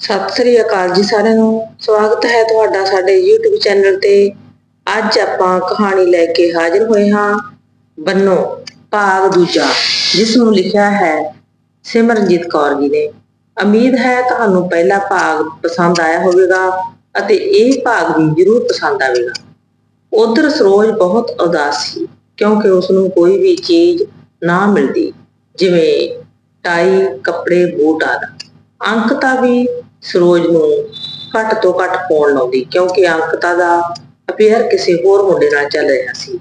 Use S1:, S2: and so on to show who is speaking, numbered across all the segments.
S1: ਸਤਿ ਸ੍ਰੀ ਅਕਾਲ ਜੀ ਸਾਰਿਆਂ ਨੂੰ। ਸਵਾਗਤ ਹੈ ਤੁਹਾਡਾ ਸਾਡੇ YouTube ਚੈਨਲ ਤੇ। ਅੱਜ ਆਪਾਂ ਕਹਾਣੀ ਲੈ ਕੇ ਹਾਜ਼ਰ ਹੋਏ ਹਾਂ ਬੰਨੋ ਭਾਗ ਦੂਜਾ, ਜਿਸ ਨੂੰ ਲਿਖਿਆ ਹੈ ਸਿਮਰਨਜੀਤ ਕੌਰ ਜੀ ਨੇ। ਉਮੀਦ ਹੈ ਤੁਹਾਨੂੰ ਪਹਿਲਾ ਭਾਗ ਪਸੰਦ ਆਇਆ ਹੋਵੇਗਾ ਅਤੇ ਇਹ ਭਾਗ ਵੀ ਜ਼ਰੂਰ ਪਸੰਦ ਆਵੇਗਾ। ਉਧਰ ਸਰੋਜ ਬਹੁਤ ਉਦਾਸ ਸੀ, ਕਿਉਂਕਿ ਉਸ ਨੂੰ ਕੋਈ ਵੀ ਚੀਜ਼ ਨਾ ਮਿਲਦੀ, ਜਿਵੇਂ ਟਾਈ, ਕੱਪੜੇ, ਬੂਟ ਆਦਿ। ਅੰਕ ਤਾਂ ਵੀ ਸਰੋਜ ਨੂੰ ਘੱਟ ਤੋਂ ਘੱਟ ਫੋਨ ਲਾਉਂਦੀ, ਕਿਉਂਕਿ ਅੰਕਤਾ ਦਾ ਅਪੇਅਰ ਕਿਸੇ ਹੋਰ ਮੁੰਡੇ ਨਾਲ ਚੱਲ ਰਿਹਾ ਸੀ।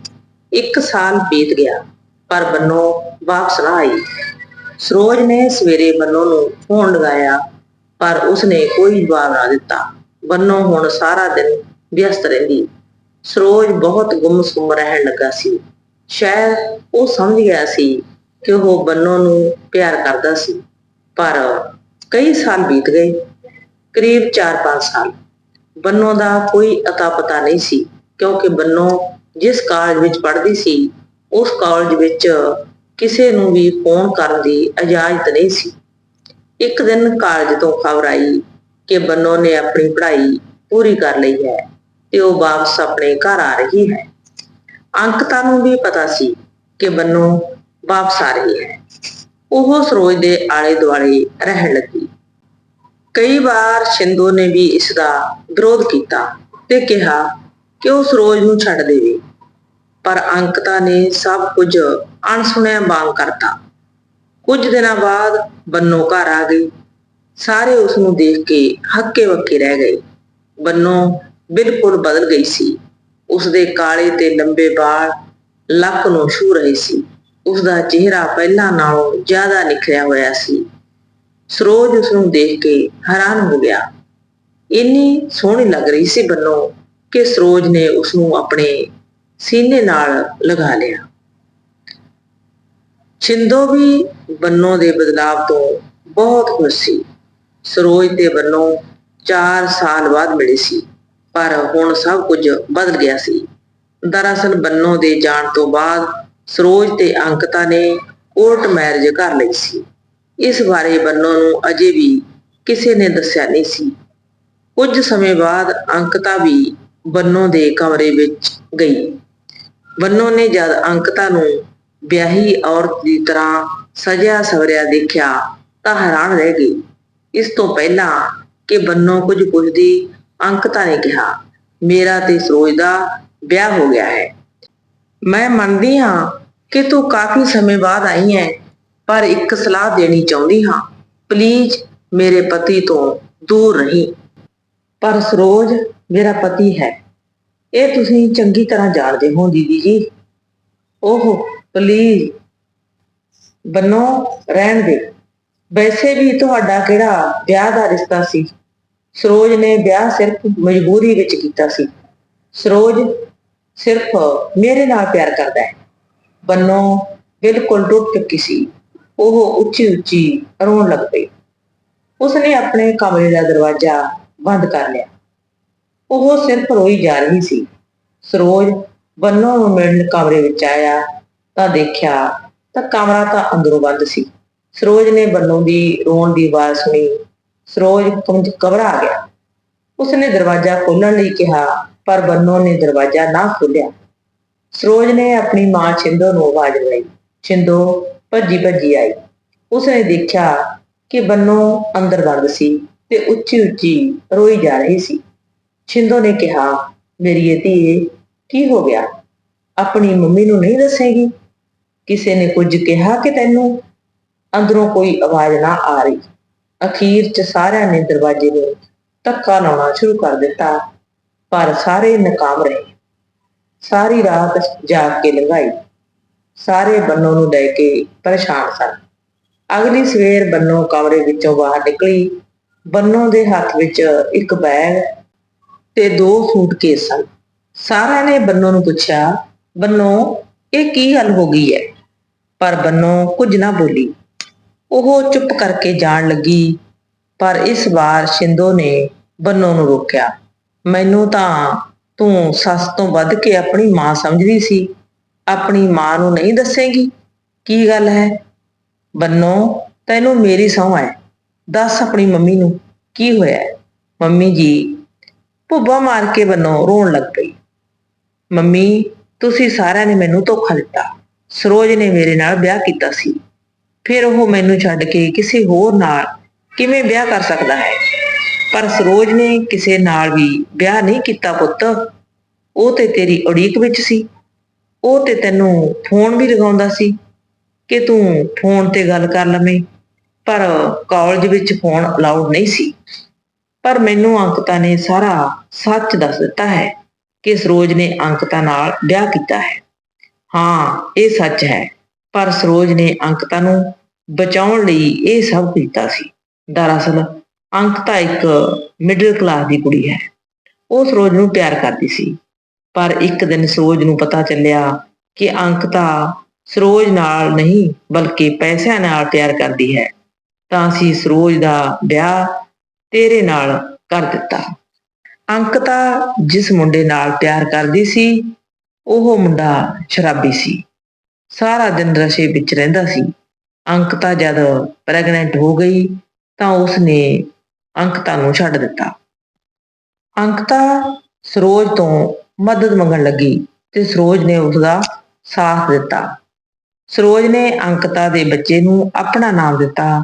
S1: ਇੱਕ ਸਾਲ ਬੀਤ ਗਿਆ, ਪਰ ਬੰਨੋ ਵਾਪਸ ਨਾ ਆਈ। ਸਰੋਜ ਨੇ ਸਵੇਰੇ ਬੰਨੋ ਨੂੰ ਫੋਨ ਲਗਾਇਆ, ਪਰ ਉਸਨੇ ਕੋਈ ਜਵਾਬ ਨਾ ਦਿੱਤਾ। ਬੰਨੋ ਹੁਣ ਸਾਰਾ ਦਿਨ ਵਿਅਸਤ ਰਹਿੰਦੀ। ਸਰੋਜ ਬਹੁਤ ਗੁੰਮਸੁੰਮ ਰਹਿਣ ਲੱਗਾ ਸੀ। ਸ਼ਾਇਦ ਉਹ ਸਮਝ ਗਿਆ ਸੀ ਕਿ ਉਹ ਬੰਨੋ ਨੂੰ ਪਿਆਰ ਕਰਦਾ ਸੀ। ਪਰ ਕਈ ਸਾਲ ਬੀਤ ਗਏ ਕਰੀਬ 4-5 ਸਾਲ। ਬੰਨੋ ਦਾ ਕੋਈ ਅਤਾ ਪਤਾ ਨਹੀਂ ਸੀ, ਕਿਉਂਕਿ ਬੰਨੋ ਜਿਸ ਕਾਲਜ ਵਿੱਚ ਪੜ੍ਹਦੀ ਸੀ, ਉਸ ਕਾਲਜ ਵਿੱਚ ਕਿਸੇ ਨੂੰ ਵੀ ਫੋਨ ਕਰਨ ਦੀ ਇਜਾਜ਼ਤ ਨਹੀਂ ਸੀ। ਇੱਕ ਦਿਨ ਕਾਲਜ ਤੋਂ ਖਬਰ ਆਈ ਕਿ ਬੰਨੋ ਨੇ ਆਪਣੀ ਪੜ੍ਹਾਈ ਪੂਰੀ ਕਰ ਲਈ ਹੈ ਤੇ ਉਹ ਵਾਪਸ ਆਪਣੇ ਘਰ ਆ ਰਹੀ ਹੈ। ਅੰਕਤਾ ਨੂੰ ਵੀ ਪਤਾ ਸੀ ਕਿ ਬੰਨੋ ਵਾਪਸ ਆ ਰਹੀ ਹੈ। ਉਹ ਸਰੋਜ ਦੇ ਆਲੇ ਦੁਆਲੇ ਰਹਿਣ ਲੱਗੀ। ਕਈ ਵਾਰ ਸ਼ਿੰਦੋ ਨੇ ਵੀ ਇਸ ਦਾ ਵਿਰੋਧ ਕੀਤਾ ਤੇ ਕਿਹਾ ਕਿ ਉਹ ਸਰੋਜ ਨੂੰ ਛੱਡ ਦੇਵੇ। ਪਰ ਅੰਕਤਾ ਨੇ ਸਭ ਕੁਝ ਅਣਸੁਣਿਆ ਵਾਂਗ ਕਰਤਾ। ਕੁਝ ਦਿਨਾਂ ਬਾਅਦ ਬੰਨੋ ਘਰ ਆ ਗਈ। ਸਾਰੇ ਉਸ ਨੂੰ ਦੇਖ ਕੇ ਹੱਕੇ ਬੱਕੇ ਰਹਿ ਗਏ। ਬੰਨੋ ਬਿਲਕੁਲ ਬਦਲ ਗਈ ਸੀ। ਉਸ ਦੇ ਕਾਲੇ ਤੇ ਲੰਬੇ ਵਾਲ ਲੱਕ ਨੂੰ ਛੂ ਰਹੇ ਸੀ। ਉਸ ਦਾ ਚਿਹਰਾ ਪਹਿਲਾਂ ਨਾਲੋਂ ਜ਼ਿਆਦਾ ਨਿਖਰਿਆ ਹੋਇਆ ਸੀ। ਸਰੋਜ ਉਸ ਨੂੰ ਦੇਖ ਕੇ ਹੈਰਾਨ ਹੋ ਗਿਆ। ਇੰਨੀ ਸੋਹਣੀ ਲੱਗ ਰਹੀ ਸੀ ਬੰਨੋ ਕਿ ਸਰੋਜ ਨੇ ਉਸ ਨੂੰ ਆਪਣੇ ਸੀਨੇ ਨਾਲ ਲਗਾ ਲਿਆ। ਛਿੰਦੋ ਵੀ ਬੰਨੋ ਦੇ ਬਦਲਾਵ ਤੋਂ ਬਹੁਤ ਖੁਸ਼ ਸੀ। ਸਰੋਜ ਤੇ ਬੰਨੋ 4 ਸਾਲ ਬਾਅਦ ਮਿਲੇ ਸੀ, ਪਰ ਹੁਣ ਸਭ ਕੁਝ ਬਦਲ ਗਿਆ ਸੀ। ਦਰਅਸਲ ਬੰਨੋ ਦੇ ਜਾਣ ਤੋਂ ਬਾਅਦ ਸਰੋਜ ਤੇ ਅੰਕਤਾ ਨੇ ਕੋਰਟ ਮੈਰਿਜ ਕਰ ਲਈ ਸੀ। ਇਸ ਬਾਰੇ ਬੰਨੋ ਨੂੰ ਅਜੇ ਵੀ ਕਿਸੇ ਨੇ ਦੱਸਿਆ ਨਹੀਂ ਸੀ। ਕੁਝ ਸਮੇਂ ਬਾਅਦ ਅੰਕਤਾ ਵੀ ਬੰਨੋ ਦੇ ਕਮਰੇ ਵਿੱਚ ਗਈ। ਬੰਨੋ ਨੇ ਜਦ ਅੰਕਤਾ ਨੂੰ ਵਿਆਹੀ ਔਰਤ ਦੀ ਤਰ੍ਹਾਂ ਸਜਿਆ ਸਵਰਿਆ ਦੇਖਿਆ ਤਾਂ ਹੈਰਾਨ ਰਹਿ ਗਈ। ਇਸ ਤੋਂ ਪਹਿਲਾਂ ਕਿ ਬੰਨੋ ਕੁਝ ਪੁੱਛਦੀ ਅੰਕਤਾ ਨੇ ਕਿਹਾ, ਮੇਰਾ ਤੇ ਸਰੋਜ ਦਾ ਵਿਆਹ ਹੋ ਗਿਆ ਹੈ। ਮੈਂ ਮੰਨਦੀ ਹਾਂ ਕਿ ਤੂੰ ਕਾਫੀ ਸਮੇਂ ਬਾਅਦ ਆਈ ਹੈ। ਪਰ ਇੱਕ ਸਲਾਹ ਦੇਣੀ ਚਾਹੁੰਦੀ ਹਾਂ। ਪਲੀਜ਼ ਮੇਰੇ ਪਤੀ ਤੋਂ ਦੂਰ ਰਹੀ। ਪਰ ਸਰੋਜ ਮੇਰਾ ਪਤੀ ਹੈ। ਇਹ ਤੁਸੀਂ ਚੰਗੀ ਤਰ੍ਹਾਂ ਜਾਣਦੇ ਹੋ, ਦੀਦੀ ਜੀ। ਓਹ ਪਲੀਜ਼ ਬੰਨੋ, ਰਹਿਣ ਦੇ। ਵੈਸੇ ਵੀ ਤੁਹਾਡਾ ਕਿਹੜਾ ਵਿਆਹ ਦਾ ਰਿਸ਼ਤਾ ਸੀ? ਸਰੋਜ ਨੇ ਵਿਆਹ ਸਿਰਫ ਮਜਬੂਰੀ ਵਿੱਚ ਕੀਤਾ ਸੀ। ਸਰੋਜ ਸਿਰਫ ਮੇਰੇ ਨਾਲ ਪਿਆਰ ਕਰਦਾ ਹੈ। ਬੰਨੋ, ਬਿਲਕੁਲ ਟੁੱਟ ਚੁੱਕੀ ਸੀ। ਉਹ ਉੱਚੀ ਉੱਚੀ ਰੋਣ ਲੱਗ ਪਈ। ਉਸਨੇ ਆਪਣੇ ਕਮਰੇ ਦਾ ਦਰਵਾਜ਼ਾ ਬੰਦ ਕਰ ਲਿਆ। ਉਹ ਸਿਰਫ ਰੋਈ ਜਾ ਰਹੀ ਸੀ। ਸਰੋਜ ਬੰਨੋ ਨੂੰ ਮਿਲਣ ਕਮਰੇ ਵਿੱਚ ਆਇਆ ਤਾਂ ਦੇਖਿਆ ਤਾਂ ਕਮਰਾ ਤਾਂ ਅੰਦਰੋਂ ਬੰਦ ਸੀ। ਸਰੋਜ ਨੇ ਬੰਨੋ ਦੀ ਰੋਣ ਦੀ ਆਵਾਜ਼ ਸੁਣੀ। ਸਰੋਜ ਕੁੰਝ ਘਬਰਾ ਗਿਆ। ਉਸਨੇ ਦਰਵਾਜ਼ਾ ਖੋਲਣ ਲਈ ਕਿਹਾ, ਪਰ ਬੰਨੋ ਨੇ ਦਰਵਾਜ਼ਾ ਨਾ ਖੋਲਿਆ ਸਰੋਜ ਨੇ ਆਪਣੀ ਮਾਂ ਛਿੰਦੋ ਨੂੰ ਆਵਾਜ਼ ਲਗਾਈ ਛਿੰਦੋ ਭੱਜੀ ਭੱਜੀ ਆਈ। ਉਸਨੇ ਦੇਖਿਆ ਕਿ ਬੰਨੋ ਅੰਦਰ ਬੰਦ ਸੀ ਤੇ ਉੱਚੀ ਉੱਚੀ ਰੋਈ ਜਾ ਰਹੀ ਸੀ। ਛਿੰਦੋ ਨੇ ਕਿਹਾ, ਮੇਰੀ ਧੀਏ ਕੀ ਹੋ ਗਿਆ? ਆਪਣੀ ਮੰਮੀ ਨੂੰ ਨਹੀਂ ਦੱਸੇਗੀ? ਕਿਸੇ ਨੇ ਕੁਝ ਕਿਹਾ ਕਿ ਤੈਨੂੰ? ਅੰਦਰੋਂ ਕੋਈ ਆਵਾਜ਼ ਨਾ ਆ ਰਹੀ। ਅਖੀਰ 'ਚ ਸਾਰਿਆਂ ਨੇ ਦਰਵਾਜ਼ੇ ਨੂੰ ਧੱਕਾ ਲਾਉਣਾ ਸ਼ੁਰੂ ਕਰ ਦਿੱਤਾ, ਪਰ ਸਾਰੇ ਨਕਾਮ ਰਹੇ। ਸਾਰੀ ਰਾਤ ਜਾਗ ਕੇ ਲੰਘਾਈ। ਸਾਰੇ ਬੰਨੋ ਨੂੰ ਲੈ ਕੇ ਪਰੇਸ਼ਾਨ ਸਨ। ਅਗਲੀ ਸਵੇਰ ਬੰਨੋ ਕਮਰੇ ਵਿੱਚੋਂ ਬਾਹਰ ਨਿਕਲੀ। ਬੰਨੋ ਦੇ ਹੱਥ ਵਿੱਚ ਇੱਕ ਬੈਗ ਤੇ ਦੋ ਸੂਟਕੇਸ ਸਨ। ਸਾਰਿਆਂ ਨੇ ਬੰਨੋ ਨੂੰ ਪੁੱਛਿਆ ਬੰਨੋ ਇਹ ਕੀ ਗੱਲ ਹੋ ਗਈ ਹੈ? ਪਰ ਬੰਨੋ ਕੁਝ ਨਾ ਬੋਲੀ। ਉਹ ਚੁੱਪ ਕਰਕੇ ਜਾਣ ਲੱਗੀ, ਪਰ ਇਸ ਵਾਰ ਸ਼ਿੰਦੋ ਨੇ ਬੰਨੋ ਨੂੰ ਰੋਕਿਆ। ਮੈਨੂੰ ਤਾਂ ਤੂੰ ਸੱਸ ਤੋਂ ਵੱਧ ਕੇ ਆਪਣੀ ਮਾਂ ਸਮਝਦੀ ਸੀ। ਆਪਣੀ ਮਾਂ ਨੂੰ ਨਹੀਂ ਦੱਸੇਗੀ? ਕੀ ਗੱਲ ਹੈ? ਬੰਨੋ, ਤੈਨੂੰ ਮੇਰੀ ਸਹੁੰ ਹੈ। ਦੱਸ ਆਪਣੀ ਮੰਮੀ ਨੂੰ ਕੀ ਹੋਇਆ ਮੰਮੀ ਜੀ, ਭੁੱਬਾ ਮਾਰ ਕੇ ਬੰਨੋ, ਰੋਣ ਲੱਗ ਪਈ। ਮੰਮੀ, ਤੁਸੀਂ ਸਾਰਿਆਂ ਨੇ ਮੈਨੂੰ ਧੋਖਾ ਦਿੱਤਾ। ਸਰੋਜ ਨੇ ਮੇਰੇ ਨਾਲ ਵਿਆਹ ਕੀਤਾ ਸੀ। ਫਿਰ ਉਹ ਮੈਨੂੰ ਛੱਡ ਕੇ ਕਿਸੇ ਹੋਰ ਨਾਲ ਕਿਵੇਂ ਵਿਆਹ ਕਰ ਸਕਦਾ ਹੈ? ਪਰ ਸਰੋਜ ਨੇ ਕਿਸੇ ਨਾਲ ਵੀ ਵਿਆਹ ਨਹੀਂ ਕੀਤਾ ਪੁੱਤ। ਉਹ ਤੇ ਤੇਰੀ ਉਡੀਕ ਵਿੱਚ ਸੀ। ਉਹ ਤੇ ਤੈਨੂੰ ਫੋਨ ਵੀ ਲਗਾਉਂਦਾ ਸੀ ਕਿ ਤੂੰ ਫੋਨ ਤੇ ਗੱਲ ਕਰ ਲਵੇਂ, ਪਰ ਕਾਲਜ ਵਿੱਚ ਫੋਨ ਅਲਾਉਡ ਨਹੀਂ ਸੀ। ਪਰ ਮੈਨੂੰ ਅੰਕਤਾ ਨੇ ਸਾਰਾ ਸੱਚ ਦੱਸ ਦਿੱਤਾ ਹੈ ਕਿ ਸਰੋਜ ਨੇ ਅੰਕਤਾ ਨਾਲ ਵਿਆਹ ਕੀਤਾ ਹੈ। ਹਾਂ, ਇਹ ਸੱਚ ਹੈ, ਪਰ ਸਰੋਜ ਨੇ ਅੰਕਤਾ ਨੂੰ ਬਚਾਉਣ ਲਈ ਇਹ ਸਭ ਕੀਤਾ ਸੀ। ਦਰਅਸਲ, ਅੰਕਤਾ ਇੱਕ ਮਿਡਲ ਕਲਾਸ ਦੀ ਕੁੜੀ ਹੈ। ਉਹ ਸਰੋਜ ਨੂੰ ਪਿਆਰ ਕਰਦੀ ਸੀ। ਪਰ ਇੱਕ ਦਿਨ ਸਰੋਜ ਨੂੰ ਪਤਾ ਚੱਲਿਆ ਕਿ ਅੰਕਿਤਾ ਸਰੋਜ ਨਾਲ ਨਹੀਂ, ਬਲਕਿ ਪੈਸਿਆਂ ਨਾਲ ਪਿਆਰ ਕਰਦੀ ਹੈ। ਤਾਂ ਅਸੀਂ ਸਰੋਜ ਦਾ ਵਿਆਹ ਤੇਰੇ ਨਾਲ ਕਰ ਦਿੱਤਾ। ਅੰਕਿਤਾ ਜਿਸ ਮੁੰਡੇ ਨਾਲ ਪਿਆਰ ਕਰਦੀ ਸੀ, ਉਹ ਮੁੰਡਾ ਸ਼ਰਾਬੀ ਸੀ। ਸਾਰਾ ਦਿਨ ਰਸ਼ੇ ਵਿੱਚ ਰਹਿੰਦਾ ਸੀ। ਅੰਕਿਤਾ ਜਦ ਪ੍ਰੈਗਨੈਂਟ ਹੋ ਗਈ, ਤਾਂ ਉਸਨੇ ਅੰਕਤਾ ਨੂੰ ਛੱਡ ਦਿੱਤਾ। ਅੰਕਤਾ ਸਰੋਜ ਤੋਂ ਮਦਦ ਮੰਗਣ ਲੱਗੀ ਤੇ ਸਰੋਜ ਨੇ ਉਸਦਾ ਸਾਥ ਦਿੱਤਾ। ਸਰੋਜ ਨੇ ਅੰਕਤਾ ਦੇ ਬੱਚੇ ਨੂੰ ਆਪਣਾ ਨਾਮ ਦਿੱਤਾ,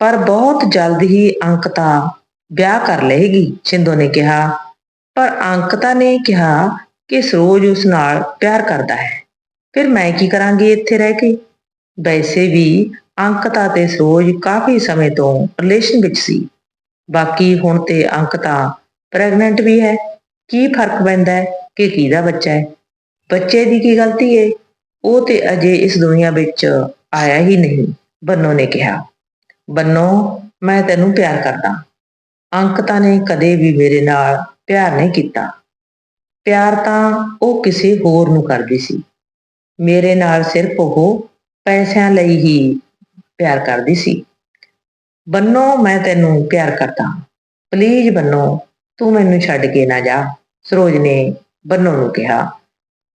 S1: ਪਰ ਬਹੁਤ ਜਲਦ ਹੀ ਅੰਕਤਾ ਵਿਆਹ ਕਰ ਲਏਗੀ, ਛਿੰਦੋ ਨੇ ਕਿਹਾ। ਪਰ ਅੰਕਤਾ ਨੇ ਕਿਹਾ ਕਿ ਸਰੋਜ ਉਸ ਨਾਲ ਪਿਆਰ ਕਰਦਾ ਹੈ। ਫਿਰ ਮੈਂ ਕੀ ਕਰਾਂਗੀ ਇੱਥੇ ਰਹਿ ਕੇ? ਵੈਸੇ ਵੀ ਅੰਕਤਾ ਤੇ ਸਰੋਜ ਕਾਫੀ ਸਮੇਂ ਤੋਂ ਰਿਲੇਸ਼ਨ ਵਿੱਚ ਸੀ। ਬਾਕੀ ਹੁਣ ਤੇ ਅੰਕਤਾ ਪ੍ਰੈਗਨੈਂਟ ਵੀ ਹੈ। ਕੀ ਫ਼ਰਕ ਪੈਂਦਾ ਹੈ ਕਿ ਕਿਹਦਾ ਬੱਚਾ ਹੈ? ਬੱਚੇ ਦੀ ਕੀ ਗਲਤੀ ਹੈ? ਉਹ ਤੇ ਅਜੇ ਇਸ ਦੁਨੀਆ ਵਿੱਚ ਆਇਆ ਹੀ ਨਹੀਂ, ਬੰਨੋ ਨੇ ਕਿਹਾ। ਬੰਨੋ, ਮੈਂ ਤੈਨੂੰ ਪਿਆਰ ਕਰਦਾ। ਅੰਕਤਾ ਨੇ ਕਦੇ ਵੀ ਮੇਰੇ ਨਾਲ ਪਿਆਰ ਨਹੀਂ ਕੀਤਾ। ਪਿਆਰ ਤਾਂ ਉਹ ਕਿਸੇ ਹੋਰ ਨੂੰ ਕਰਦੀ ਸੀ। ਮੇਰੇ ਨਾਲ ਸਿਰਫ ਉਹ ਪੈਸਿਆਂ ਲਈ ਹੀ ਪਿਆਰ ਕਰਦੀ ਸੀ। ਬੰਨੋ, ਮੈਂ ਤੈਨੂੰ ਪਿਆਰ ਕਰਦਾ। ਪਲੀਜ਼ ਬੰਨੋ, ਤੂੰ ਮੈਨੂੰ ਛੱਡ ਕੇ ਨਾ ਜਾ। ਸਰੋਜ ਨੇ ਬੰਨੋ ਨੂੰ ਕਿਹਾ,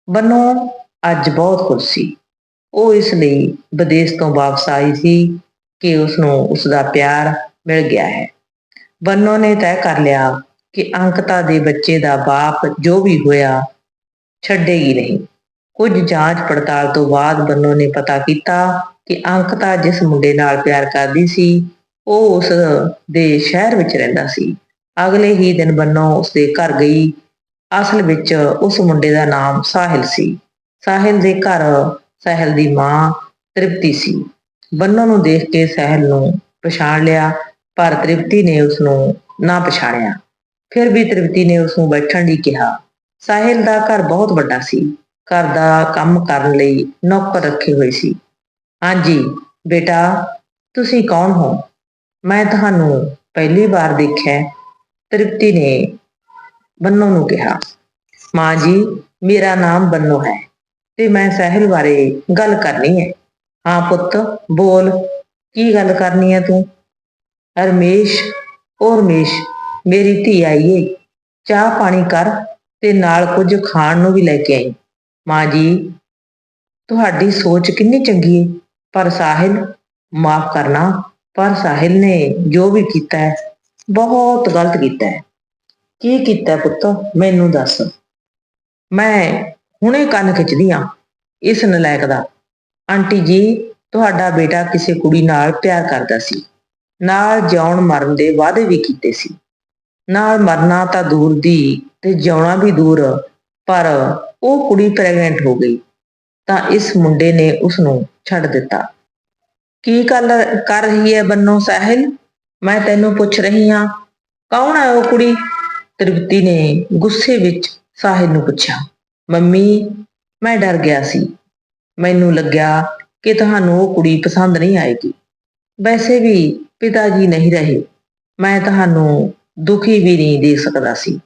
S1: ਬੰਨੋ, ਅੱਜ ਬਹੁਤ ਖੁਸ਼ ਸੀ। ਉਹ ਇਸ ਲਈ ਵਿਦੇਸ਼ ਤੋਂ ਵਾਪਸ ਆਈ ਸੀ ਕਿ ਉਸ ਨੂੰ ਉਸ ਦਾ ਪਿਆਰ ਮਿਲ ਗਿਆ ਹੈ। ਬੰਨੋ ਨੇ ਤੈਅ ਕਰ ਲਿਆ ਕਿ ਅੰਕਤਾ ਦੇ ਬੱਚੇ ਦਾ ਬਾਪ ਜੋ ਵੀ ਹੋਇਆ, ਛੱਡੇਗੀ ਨਹੀਂ। ਕੁਝ ਜਾਂਚ ਪੜਤਾਲ ਤੋਂ ਬਾਅਦ ਬੰਨੋ ਨੇ ਪਤਾ ਕੀਤਾ ਕਿ ਅੰਕਤਾ ਜਿਸ ਮੁੰਡੇ ਨਾਲ ਪਿਆਰ ਕਰਦੀ ਸੀ, ਉਹ ਉਸ ਦੇ ਸ਼ਹਿਰ ਵਿੱਚ ਰਹਿੰਦਾ ਸੀ। ਅਗਲੇ ਹੀ ਦਿਨ ਬੰਨੋ ਉਸ ਦੇ ਘਰ ਗਈ ਅਸਲ ਵਿੱਚ ਉਸ ਮੁੰਡੇ ਦਾ ਨਾਮ ਸਾਹਿਲ ਸੀ। ਸਾਹਿਲ ਦੇ ਘਰ ਸਹਿਲ ਦੀ ਮਾਂ ਤ੍ਰਿਪਤੀ ਸੀ। ਬੰਨੋ ਨੂੰ ਦੇਖ ਕੇ ਸਹਿਲ ਨੂੰ ਪਛਾਣ ਲਿਆ, ਪਰ ਤ੍ਰਿਪਤੀ ਨੇ ਉਸ ਨੂੰ ਨਾ ਪਛਾਣਿਆ। ਫਿਰ ਵੀ ਤ੍ਰਿਪਤੀ ਨੇ ਉਸ ਨੂੰ ਬੈਠਣ ਲਈ ਕਿਹਾ। ਸਾਹਿਲ ਦਾ ਘਰ ਬਹੁਤ ਵੱਡਾ ਸੀ। ਘਰ ਦਾ ਕੰਮ ਕਰਨ ਲਈ ਨੌਕਰ ਰੱਖੇ ਹੋਏ ਸੀ। ਹਾਂਜੀ, ਬੇਟਾ, ਤੁਸੀਂ ਕੌਣ ਹੋ? ਮੈਂ ਤੁਹਾਨੂੰ ਪਹਿਲੀ ਵਾਰ ਦੇਖਿਆ ਤ੍ਰਿਪਤੀ ਨੇ ਬੰਨੋ ਨੂੰ ਕਿਹਾ, ਮਾਂ ਜੀ, ਮੇਰਾ ਨਾਮ ਬੰਨੋ ਹੈ ਤੇ ਮੈਂ ਸਹਿਲ ਬਾਰੇ ਗੱਲ ਕਰਨੀ ਹੈ। ਹਾਂ ਪੁੱਤ, ਬੋਲ, ਕੀ ਗੱਲ ਕਰਨੀ ਹੈ ਤੂੰ? ਰਮੇਸ਼, ਉਹ ਰਮੇਸ਼, ਮੇਰੀ ਧੀ ਆਈ ਏ। ਚਾਹ ਪਾਣੀ ਕਰ ਤੇ ਨਾਲ ਕੁਝ ਖਾਣ ਨੂੰ ਵੀ ਲੈ ਕੇ ਆਈ। ਮਾਂ ਜੀ, ਤੁਹਾਡੀ ਸੋਚ ਕਿੰਨੀ ਚੰਗੀ ਏ, ਪਰ ਸਾਹਿਲ, ਮਾਫ ਕਰਨਾ, ਪਰ ਸਾਹਿਲ ਨੇ ਜੋ ਵੀ ਕੀਤਾ ਹੈ, ਬਹੁਤ ਗਲਤ ਕੀਤਾ ਹੈ। ਕੀ ਕੀਤਾ ਪੁੱਤ? ਮੈਨੂੰ ਦੱਸ। ਮੈਂ ਹੁਣੇ ਕੰਨ ਖਿੱਚਦੀ ਆ ਇਸ ਨਲਾਇਕ ਦਾ। ਆਂਟੀ ਜੀ, ਤੁਹਾਡਾ ਬੇਟਾ ਕਿਸੇ ਕੁੜੀ ਨਾਲ ਪਿਆਰ ਕਰਦਾ ਸੀ। ਨਾਲ ਜਿਉਣ ਮਰਨ ਦੇ ਵਾਅਦੇ ਵੀ ਕੀਤੇ ਸੀ। ਨਾਲ ਮਰਨਾ ਤਾਂ ਦੂਰ ਦੀ ਤੇ ਜਿਉਣਾ ਵੀ ਦੂਰ, ਪਰ ਉਹ ਕੁੜੀ ਪ੍ਰੈਗਨੈਂਟ ਹੋ ਗਈ। ਤਾਂ ਇਸ ਮੁੰਡੇ ਨੇ ਉਸ ਨੂੰ ਛੱਡ ਦਿੱਤਾ। ਕੀ ਗੱਲ ਕਰ ਰਹੀ ਹੈ ਬੰਨੋ ਸਾਹਿਲ? ਮੈਂ ਤੈਨੂੰ ਪੁੱਛ ਰਹੀ ਹਾਂ ਕੌਣ ਹੈ ਉਹ ਕੁੜੀ? ਤ੍ਰਿਪਤੀ ਨੇ ਗੁੱਸੇ ਵਿੱਚ ਸਾਹਿਲ ਨੂੰ ਪੁੱਛਿਆ, ਮੰਮੀ, ਮੈਂ ਡਰ ਗਿਆ ਸੀ। ਮੈਨੂੰ ਲੱਗਿਆ ਕਿ ਤੁਹਾਨੂੰ ਉਹ ਕੁੜੀ ਪਸੰਦ ਨਹੀਂ ਆਏਗੀ। ਵੈਸੇ ਵੀ ਪਿਤਾ ਜੀ ਨਹੀਂ ਰਹੇ। ਮੈਂ ਤੁਹਾਨੂੰ ਦੁਖੀ ਵੀ ਨਹੀਂ ਦੇ ਸਕਦਾ ਸੀ।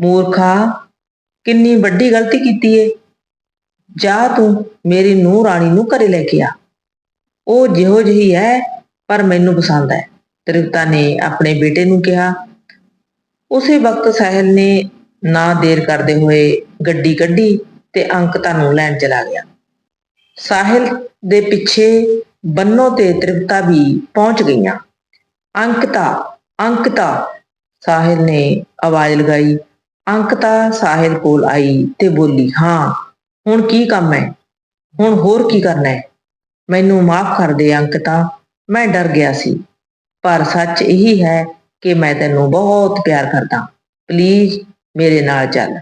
S1: ਮੂਰਖਾ, ਕਿੰਨੀ ਵੱਡੀ ਗਲਤੀ ਕੀਤੀ ਏ। ਜਾ ਤੂੰ ਮੇਰੀ ਨੂੰਹ ਰਾਣੀ ਨੂੰ ਘਰੇ ਲੈ ਕੇ ਆ। ਉਹ ਜਿਹੋ ਜਿਹੀ ਹੈ, ਪਰ ਮੈਨੂੰ ਪਸੰਦ ਹੈ। ਤ੍ਰਿਪਤਾ ਨੇ ਆਪਣੇ ਬੇਟੇ ਨੂੰ ਕਿਹਾ ਉਸੇ ਵਕਤ ਸਾਹਿਲ ਨੇ ਨਾ ਦੇਰ ਕਰਦੇ ਹੋਏ ਗੱਡੀ ਕੱਢੀ ਤੇ ਅੰਕਤਾ ਨੂੰ ਲੈਣ ਚਲਾ ਗਿਆ। ਸਾਹਿਲ ਦੇ ਪਿੱਛੇ ਬੰਨੋ ਤੇ ਤ੍ਰਿਪਤਾ ਵੀ ਪਹੁੰਚ ਗਈਆਂ। ਅੰਕਤਾ, ਅੰਕਿਤਾ, ਸਾਹਿਲ ਨੇ ਆਵਾਜ਼ ਲਗਾਈ। ਅੰਕਤਾ ਸਾਹਿਲ ਕੋਲ ਆਈ ਤੇ ਬੋਲੀ, ਹਾਂ, ਹੁਣ ਕੀ ਕੰਮ ਹੈ? ਹੁਣ ਹੋਰ ਕੀ ਕਰਨਾ ਹੈ? ਮੈਨੂੰ ਮਾਫ ਕਰ ਦੇ ਅੰਕਿਤਾ, ਮੈਂ ਡਰ ਗਿਆ ਸੀ। ਪਰ ਸੱਚ ਇਹੀ ਹੈ ਕਿ ਮੈਂ ਤੈਨੂੰ ਬਹੁਤ ਪਿਆਰ ਕਰਦਾ। ਪਲੀਜ਼ ਮੇਰੇ ਨਾਲ ਚੱਲ।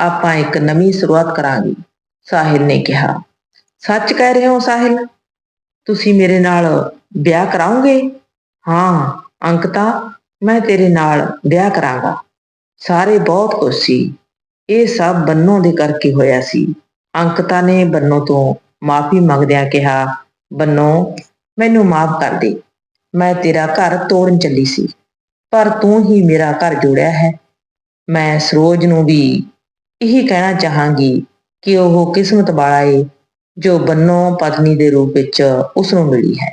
S1: ਆਪਾਂ ਇੱਕ ਨਵੀਂ ਸ਼ੁਰੂਆਤ ਕਰਾਂਗੇ, ਸਾਹਿਲ ਨੇ ਕਿਹਾ। ਸੱਚ ਕਹਿ ਰਹੇ ਹੋ ਸਾਹਿਲ? ਤੁਸੀਂ ਮੇਰੇ ਨਾਲ ਵਿਆਹ ਕਰਾਓਗੇ? ਹਾਂ, ਅੰਕਤਾ, ਮੈਂ ਤੇਰੇ ਨਾਲ ਵਿਆਹ ਕਰਾਂਗਾ। ਸਾਰੇ ਬਹੁਤ ਖੁਸ਼ ਸੀ। ਇਹ ਸਭ ਬੰਨੋ ਦੇ ਕਰਕੇ ਹੋਇਆ ਸੀ। ਅੰਕਤਾ ਨੇ ਬੰਨੋ ਤੋਂ ਮਾਫੀ ਮੰਗਦਿਆਂ ਕਿਹਾ ਬੰਨੋ ਮੈਨੂੰ ਮਾਫ ਕਰ ਦੇ। ਮੈਂ ਤੇਰਾ ਘਰ ਤੋੜਨ ਚੱਲੀ ਸੀ। ਪਰ ਤੂੰ ਹੀ ਮੇਰਾ ਘਰ ਜੋੜਿਆ ਹੈ। ਮੈਂ ਸਰੋਜ ਨੂੰ ਵੀ ਇਹੀ ਕਹਿਣਾ ਚਾਹਾਂਗੀ ਕਿ ਉਹ ਕਿਸਮਤ ਵਾਲਾ ਏ, ਜੋ ਬੰਨੋ ਪਤਨੀ ਦੇ ਰੂਪ ਵਿੱਚ ਉਸ ਨੂੰ ਮਿਲੀ ਹੈ।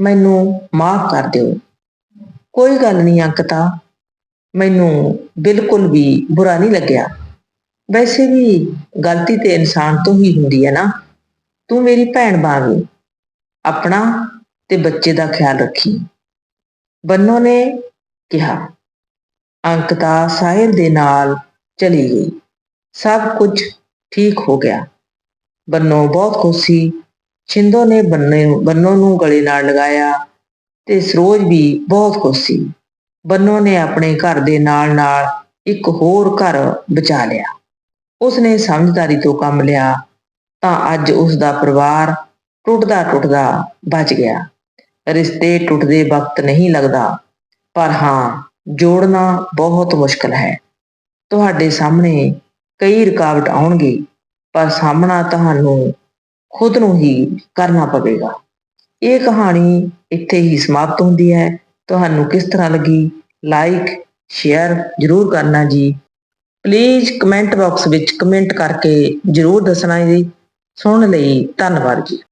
S1: ਮੈਨੂੰ ਮਾਫ ਕਰ ਦਿਓ। ਕੋਈ ਗੱਲ ਨਹੀਂ ਅੰਕਤਾ। ਮੈਨੂੰ ਬਿਲਕੁਲ ਵੀ ਬੁਰਾ ਨਹੀਂ ਲੱਗਿਆ। ਵੈਸੇ ਵੀ ਗਲਤੀ ਤੇ ਇਨਸਾਨ ਤੋਂ ਹੀ ਹੁੰਦੀ ਹੈ ਨਾ। ਤੂੰ ਮੇਰੀ ਭੈਣ ਬਾਵੇਂ ਆਪਣਾ ਤੇ ਬੱਚੇ ਦਾ ਖਿਆਲ ਰੱਖੀ। ਬੰਨੋ ਨੇ ਕਿਹਾ। ਅੰਕਤਾ ਸਾਹਿਲ ਦੇ ਨਾਲ ਚਲੀ ਗਈ। ਸਭ ਕੁਝ ਠੀਕ ਹੋ ਗਿਆ। ਬੰਨੋ ਬਹੁਤ ਖੁਸ਼ ਸੀ। ਛਿੰਦੋ ਨੇ ਬੰਨੇ, ਬੰਨੋ ਨੂੰ ਗਲੇ ਨਾਲ ਲਗਾਇਆ ਤੇ ਸਰੋਜ ਵੀ ਬਹੁਤ ਖੁਸ਼ ਸੀ। ਬੰਨੋ ਨੇ ਆਪਣੇ ਘਰ ਦੇ ਨਾਲ ਨਾਲ ਇੱਕ ਹੋਰ ਘਰ ਬਚਾ ਲਿਆ। ਉਸਨੇ ਸਮਝਦਾਰੀ ਤੋਂ ਕੰਮ ਲਿਆ ਤਾਂ ਅੱਜ ਉਸ ਦਾ ਪਰਿਵਾਰ ਟੁੱਟਦਾ ਟੁੱਟਦਾ ਬਚ ਗਿਆ। ਰਿਸ਼ਤੇ ਟੁੱਟਦੇ ਵਕਤ ਨਹੀਂ ਲੱਗਦਾ। ਪਰ ਹਾਂ, ਜੋੜਨਾ ਬਹੁਤ ਮੁਸ਼ਕਲ ਹੈ। ਤੁਹਾਡੇ ਸਾਹਮਣੇ ਕਈ ਰੁਕਾਵਟ ਆਉਣਗੇ, ਪਰ ਸਾਹਮਣਾ ਤੁਹਾਨੂੰ ਖੁਦ ਨੂੰ ਹੀ ਕਰਨਾ ਪਵੇਗਾ। ਇਹ ਕਹਾਣੀ ਇੱਥੇ ਹੀ ਸਮਾਪਤ ਹੁੰਦੀ ਹੈ। ਤੁਹਾਨੂੰ ਕਿਸ ਤਰ੍ਹਾਂ ਲੱਗੀ? ਲਾਈਕ ਸ਼ੇਅਰ ਜਰੂਰ ਕਰਨਾ ਜੀ। ਪਲੀਜ਼ ਕਮੈਂਟ ਬਾਕਸ ਵਿੱਚ ਕਮੈਂਟ ਕਰਕੇ ਜਰੂਰ ਦੱਸਣਾ ਜੀ। ਸੁਣਨ ਲਈ ਧੰਨਵਾਦ ਜੀ।